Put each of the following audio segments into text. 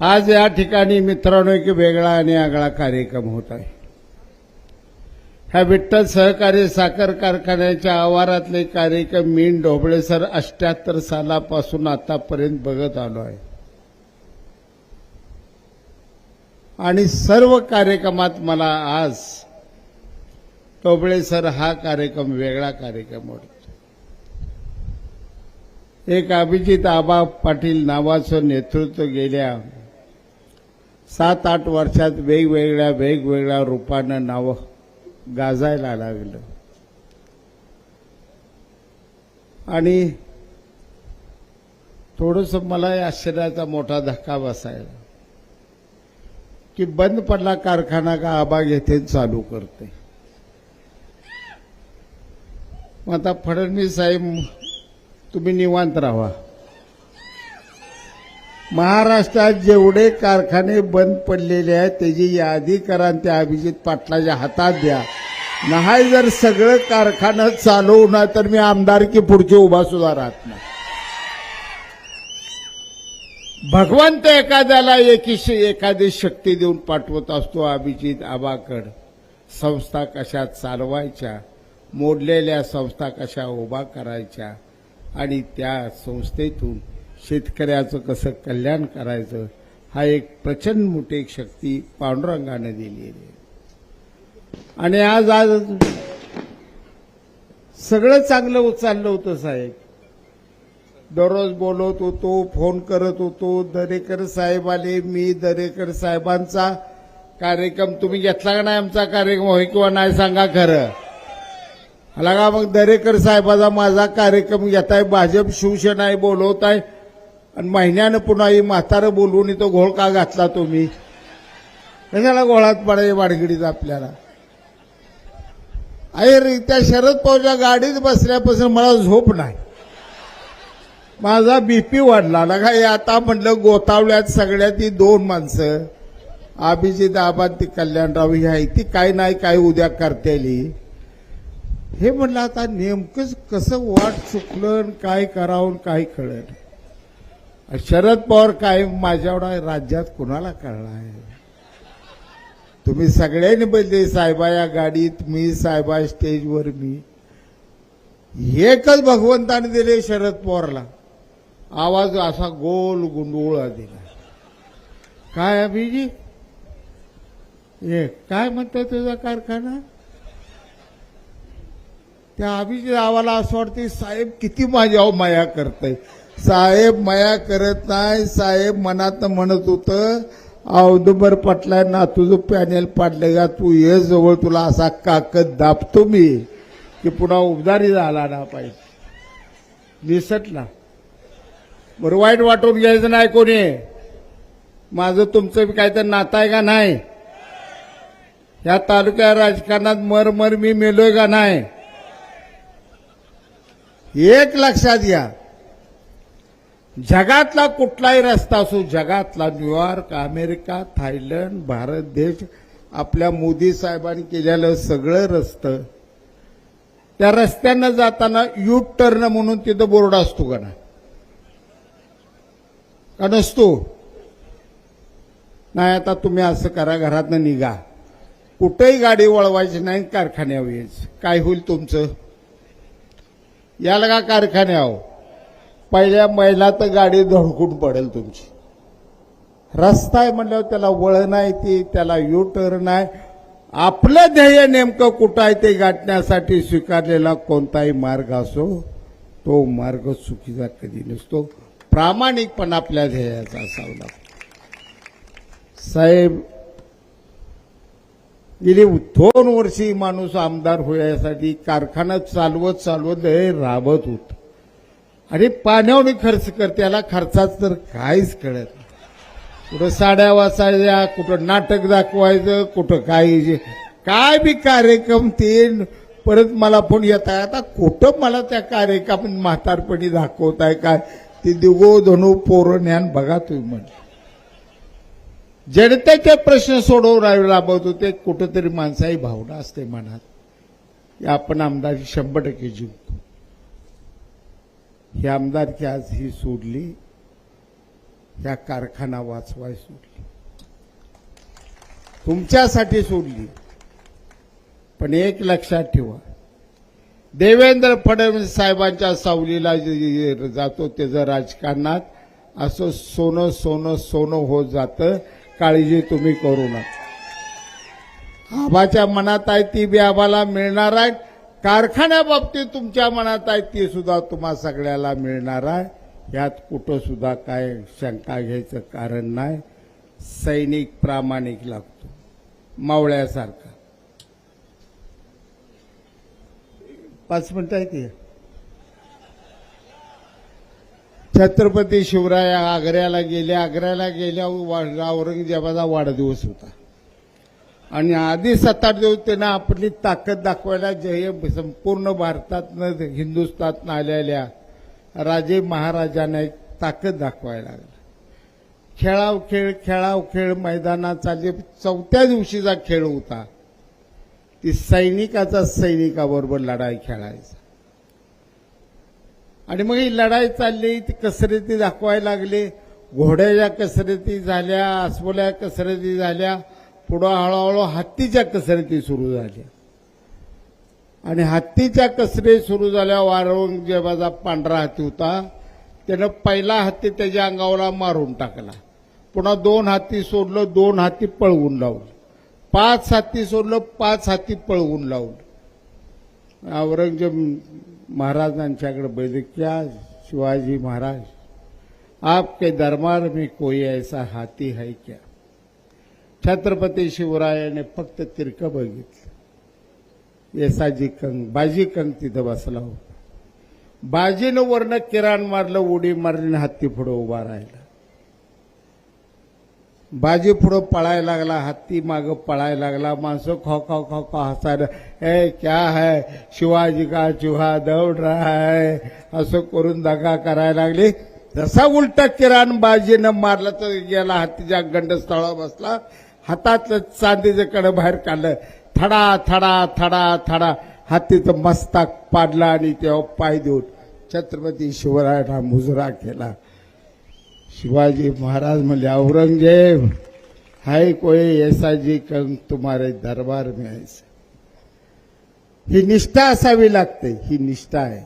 आज या ठिकाणी मित्रांनो एक वेगळा आणि आगळा कार्यक्रम होत आहे. ह्या विठ्ठल सहकारी साखर कारखान्याच्या आवारातले कार्यक्रम मीन ढोबळे सर अष्ट्याहत्तर सालापासून आतापर्यंत बघत आलो आहे. आणि सर्व कार्यक्रमात मला आज ढोबळे सर हा कार्यक्रम वेगळा कार्यक्रम वाटतो एक अभिजित आबा पाटील नावाचं नेतृत्व गेल्या सात आठ वर्षात वेगवेगळ्या वेगवेगळ्या रूपानं नावं गाजायला लागलं. आणि थोडस मला आश्चर्याचा मोठा धक्का बसायला. की बंद पडला कारखाना का आबा घेते चालू करते? मग आता फडणवीस साहेब तुम्ही निवांत राहा. महाराष्ट्रात जेवढे कारखाने बंद पडलेले आहेत त्याची यादी करा आणि त्या अभिजित पाटलाच्या हातात द्या. नाही जर सगळं कारखानं चालवणार तर मी आमदारकी पुढचे उभा सुद्धा राहत नाही. भगवंत एखाद्याला एकीशी एखादी शक्ती देऊन पाठवत असतो अभिजित आबाकड. संस्था कशा चालवायच्या? मोडलेल्या संस्था कशा उभा करायच्या? आणि त्या संस्थेतून शेतकऱ्याचं कसं कल्याण करायचं हा एक प्रचंड मोठी एक शक्ती पांडुरंगाने दिली आहे. आणि आज आज सगळं चांगलं उचललं होतं साहेब. दररोज बोलत होतो फोन करत होतो दरेकर साहेब आले मी दरेकर साहेबांचा कार्यक्रम तुम्ही घेतला का नाही आमचा कार्यक्रम? होय किंवा नाही सांगा खरं. आला का मग दरेकर साहेबाचा माझा कार्यक्रम घेताय भाजप शिवसेना बोलवत आहे आणि महिन्यानं पुन्हा ही म्हातारं बोलवून तो घोळ का घातला तुम्ही? कशाला घोळात पडाय वाडगिडीत आपल्याला? अरे रे, त्या शरद पवारच्या गाडीत बसल्यापासून मला झोप नाही. माझा बीपी वाढला. ना काय आता म्हटलं गोतावल्यात सगळ्यात ही दोन माणसं. अभिजित आबाद ती कल्याणराव ही आहे. ती काय नाही काय उद्या करतेली हे. म्हणलं आता नेमकंच कसं वाट चुकलं आणि काय करावं काय कळलं. शरद पवार काय माझ्यावडा राज्यात कुणाला कळला आहे? तुम्ही सगळ्यांनी बदले साहेबा या गाडीत मी साहेबा स्टेजवर मी. एकच भगवंताने दिले शरद पवारला. आवाज असा गोल गुंडगुळा दिला. काय अभिजी? हे काय म्हणतोय तुझा कारखाना? त्या अभिजी आवाला असं वाटते साहेब किती माझ्या माया करताय? साहेब माया करत नाही साहेब मनात म्हणत होतं औदुंबर पटलाय ना तुझं पॅनेल पाडलं का? तू ये जवळ तुला असा काकद दाबतो मी की पुन्हा उबदारी झाला ना पाहिजे. निसटला. बरं वाईट वाटून घ्यायचं नाही कोणी. माझं तुमचं काय तर नातं आहे का नाही? या तालुक्या राजकारणात मर मर मी मेलोय का नाही? एक लक्षात घ्या. जगातला कुठलाही रस्ता असो जगातला न्यूयॉर्क अमेरिका थायलंड भारत देश आपल्या मोदी साहेबांनी केलेलं सगळं रस्तं त्या रस्त्यानं जाताना यू टर्न म्हणून तिथं बोर्ड असतो का ना का नसतो? नाही आता तुम्ही असं करा घरातनं निघा. कुठेही गाडी वळवायची नाही कारखान्यावर यायचं. काय होईल तुमचं? याला का कारखान्यावर पहिल्या महिला तर गाडी धडकून पडेल तुमची. रस्ता आहे म्हणल्यावर त्याला वळण आहे ती त्याला यू टर्न आहे आपलं ध्येय नेमकं कुठं आहे ते गाठण्यासाठी स्वीकारलेला कोणताही मार्ग असो तो मार्ग चुकीचा कधी नसतो. प्रामाणिकपण आपल्या ध्येयाचा असावा. लागतो साहेब गेली दोन वर्षी माणूस आमदार होण्यासाठी कारखाना चालवत चालवत हे राबत होतं. आणि पाण्यावर खर्च करते त्याला खर्चाच तर काहीच कळत कुठं साड्या वाचायच्या कुठं नाटक दाखवायचं कुठं काही जे- काय बी कार्यक्रम ते परत मला फोन येत आहे. आता कुठं मला त्या कार्यक्रम म्हातारपणी दाखवत आहे काय? ते दिगो धनु पोरं ज्ञान बघा तुम्ही म्हण. जनतेचे प्रश्न सोडवून राबवत होते. कुठंतरी माणसाही भावना असते मनात. की आपण आमदारी शंभर टक्के जिंकतो. ही आमदारकी आज ही सोडली ह्या कारखाना वाचवाय सोडली. तुमच्यासाठी सोडली पण एक लक्षात ठेवा देवेंद्र फडणवीस साहेबांच्या सावलीला जे- जातो त्याचं राजकारणात असं सोनं सोनं सोनं होत जातं काळजी तुम्ही करू नका. आबाच्या मनात आहे ती बी आबाला मिळणार आहे कारखान्याबाबतीत तुमच्या मनात आहे ती सुद्धा तुम्हा सगळ्याला मिळणार आहे. यात कुठं सुद्धा काय शंका घ्यायचं कारण नाही. सैनिक प्रामाणिक लागतो. मावळ्यासारखा. पाच मिनिटं आहे ती छत्रपती शिवराय आग्र्याला गेले. आग्र्याला गेल्या औरंगजेबाचा वाढदिवस होता. आणि आधी सात आठ दिवस आपली ताकद दाखवायला जय संपूर्ण भारतातनं हिंदुस्थातनं आलेल्या राजे महाराजांना एक ताकद दाखवायला लागली. खेळाव खेळ खेळाव खेळ मैदानात चालले चौथ्या दिवशीचा खेळ होता ती सैनिकाचा सैनिकाबरोबर लढाई खेळायचा. आणि मग ही लढाई चालली ती कसरती दाखवायला लागली. घोड्याच्या कसरती झाल्या अस्वल्या कसरती झाल्या. पुढं हळूहळू हत्तीच्या कसरती सुरू झाल्या. आणि हत्तीच्या कसरी सुरू झाल्या औरंगजेबाचा पांढरा हत्ती होता. त्यानं पहिला हत्ती त्याच्या अंगावला मारून टाकला. पुन्हा दोन हाती सोडलं दोन हाती पळवून लावलं. पाच हाती सोडलं पाच हाती पळवून लावलं. औरंगजेब महाराजांच्याकडे बैदक्या शिवाजी महाराज आपके दरबार में कोई ऐसा हाथी है क्या? छत्रपती शिवरायाने फक्त तिरकं बघितलं. येसाजी कंग बाजी कंग तिथं बसला होता. बाजीनं वरनं किराण मारलं उडी मारली हत्ती पुढं उभा राहिला. बाजी पुढं पळायला लागला हत्ती मागं पळायला लागला माणसं खो खो खो खो हसायला ए क्या है? शिवाजी का चुहा दौड रहा है? असं करून दगा करायला लागली. जसा उलटा किराण बाजीनं मारलं तर गेला हत्तीच्या गंडस्थळावर बसला. हातातलं चांदीचं कडं बाहेर काढलं. थडा थडा थडा थडा. हातीचं मस्तक पाडला आणि तेव्हा पाय देऊन छत्रपती शिवरायांना मुजरा केला. शिवाजी महाराज म्हणले औरंगजेब हाय कोई ऐसा जी कंग तुम्हारे दरबार में ऐसा. ही निष्ठा असावी लागते ही निष्ठा आहे.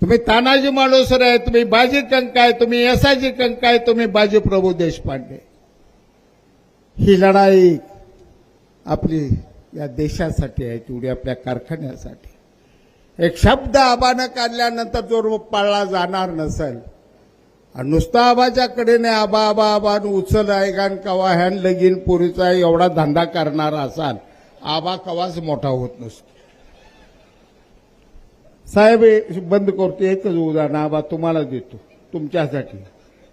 तुम्ही तानाजी माडोसर आहे तुम्ही बाजी कंक आहे तुम्ही यसाजी कंक आहे तुम्ही बाजी प्रभू देशपांडे. ही लढाई आपली या देशासाठी आहे तेवढी आपल्या कारखान्यासाठी. एक शब्द आबानं काढल्यानंतर जो पाळला जाणार नसेल आणि नुसता आबाच्या कडेने आबा आबा आबा उचल आहे का आणि कवा हॅन लगीन पुरीचा एवढा धंदा करणारा असाल आबा कवाच मोठा होत नसतो. साहेब हे बंद करतो एकच उदाहरण आबा तुम्हाला देतो तुमच्यासाठी.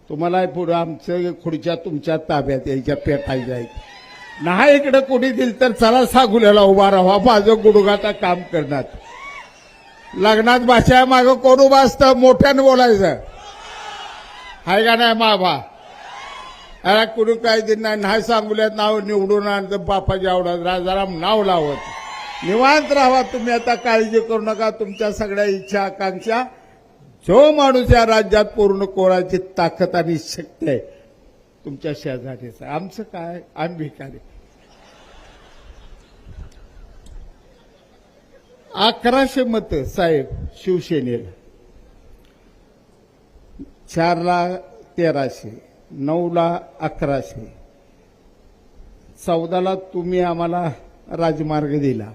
तुम्हाला पुढं आमचं खुर्च्या तुमच्या ताब्यात यायच्या पेटायच्या आहेत नाही इकडे कोणी दिल तर चला सागुल्याला उभा राहा माझं गुडगाटा काम करणार. लग्नात भाषा मागं कोण उभा असतं? मोठ्यानं बोलायचं. हाय का नाही माभा अरे कुणी काय दिन नाही नाही सांगूल्यात नाव निवडून आणतं बापाच्या आवडत राजाराम नाव लावत. निवांत राहा तुम्ही आता काळजी करू नका तुमच्या सगळ्या इच्छा आकांक्षा जो माणूस या राज्यात पूर्ण कोणाची ताकद आणि शक्ती आहे तुमच्या शेजारीचा आहे. आमचं काय? आम्ही भिकारी. अकराशे मत साहेब शिवसेनेला. चारला तेराशे नऊला अकराशे. चौदाला तुम्ही आम्हाला राजमार्ग दिला.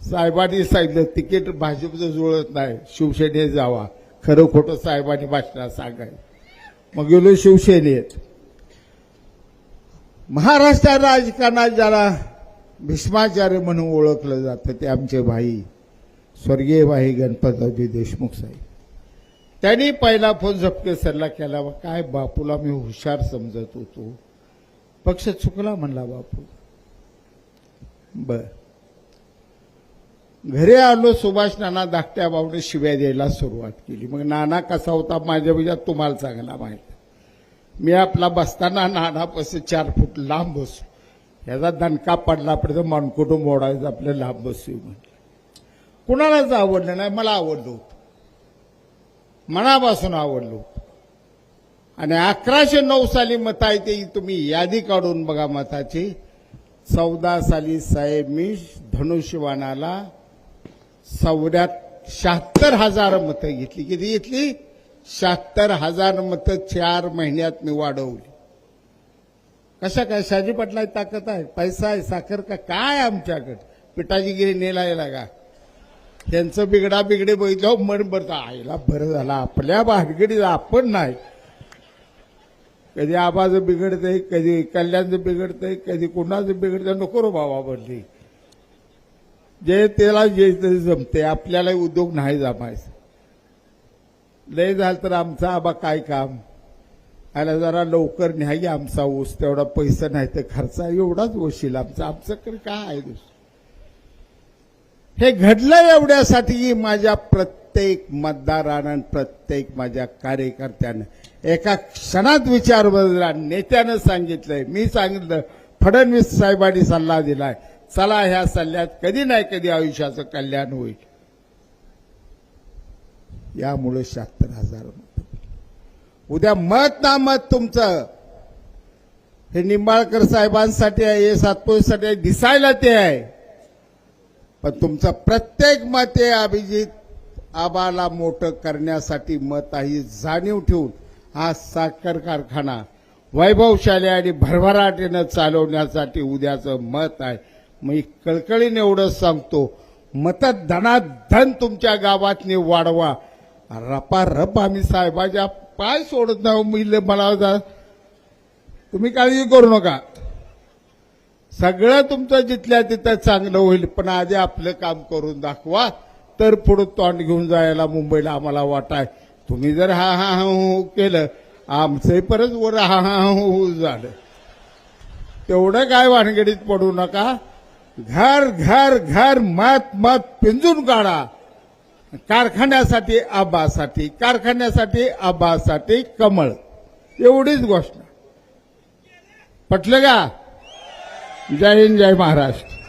साहेबांनी सांगितलं तिकीट भाजपचं जुळत नाही शिवसेनेत जावा. खरं खोटं साहेबांनी भाषणात सांगाय मग गेलो शिवसेनेत. महाराष्ट्र राजकारणात ज्याला भीष्माचार्य म्हणून ओळखलं जातं ते आमचे भाई स्वर्गीय भाई गणपतरावजी देशमुख साहेब. त्यांनी पहिला फोन झपके सरला केला काय बापूला मी हुशार समजत होतो. पक्ष चुकला म्हणला बापू. बर. घरी आलो सुभाष नाना धाकट्या बाबूने शिव्या द्यायला सुरुवात केली. मग नाना कसा होता माझ्या विचार तुम्हाला चांगला माहीत मी आपला बसताना नानापासून चार फूट लांब बसू ह्याचा दणका पडला पडतो मनकुटुंब मोडायचं आपलं लांब बसू म्हटलं. कुणालाच आवडलं नाही मला आवडलं होतं. मनापासून आवडलो आणि अकराशे नऊ साली मत आहे ते तुम्ही यादी काढून बघा मताची. चौदा साली साहेब मी धनुष्यबाणाला सवड्यात शहात्तर हजार मतं घेतली. किती घेतली? शहात्तर हजार मतं चार महिन्यात मी वाढवली. कशा काय? शाजी पटला ताकद आहे. पैसा आहे साखर का? काय आमच्याकडे? पिठाची गिरी नेलायला का? त्यांचं बिगडा बिगडे बघितलं हो, मन बरं आईला बरं झालं आपल्या भानगडीत आपण नाही. कधी आबाचं बिघडतंय कधी कल्याणचं बिघडतंय कधी कुणाचं बिघडतंय नको रो बाबा म्हणली जे त्याला जे जमते आपल्याला उद्योग नाही जमायचा. लय झालं तर आमचा आबा काय काम? आला जरा लवकर न्याय आमचा ऊस तेवढा पैसा नाही तर खर्चा एवढाच वशील आमचा. आमचं काय आहे दुसरं? हे घडलं एवढ्यासाठी माझ्या प्रत्येक मतदारानं प्रत्येक माझ्या कार्यकर्त्यानं एका क्षणात विचार बदलला नेत्यानं सांगितलंय. मी सांगितलं फडणवीस साहेबांनी सल्ला दिलाय. चला ह्या सल्ल्यात कधी नाही कधी आयुष्याचं कल्याण होईल. यामुळे शहात्तर हजार उद्या मत ना मत तुमचं. हे निंबाळकर साहेबांसाठी आहे हे सातपुतेसाठी आहे दिसायला ते आहे. पण तुमचं प्रत्येक मत हे अभिजित. आबाला मोठं करण्यासाठी मत आहे जाणीव ठेवून हा साखर कारखाना वैभवशाली आणि भरभराटीनं चालवण्यासाठी उद्याचं मत आहे. मी कळकळीने एवढंच सांगतो. मतदानात धन तुमच्या गावातनी वाढवा. रपारप आम्ही साहेबाच्या पाय सोडत नाही हो, मला जा- तुम्ही काळजी करू नका. सगळं तुमचं जिथल्या तिथं चांगलं होईल पण आधी आपलं काम करून दाखवा. तर पुढं तोंड घेऊन जायला मुंबईला आम्हाला वाटाय. तुम्ही जर हा हा हा हो केलं आमचंही परत वर हा हा हो झालं. तेवढं काय वानगडीत पडू नका. घर घर घर मत मत पिंजून काढा. कारखान्यासाठी आबासाठी कारखान्यासाठी आबासाठी कमळ. एवढीच गोष्ट. पटलं का? जय हिंद जय महाराष्ट्र.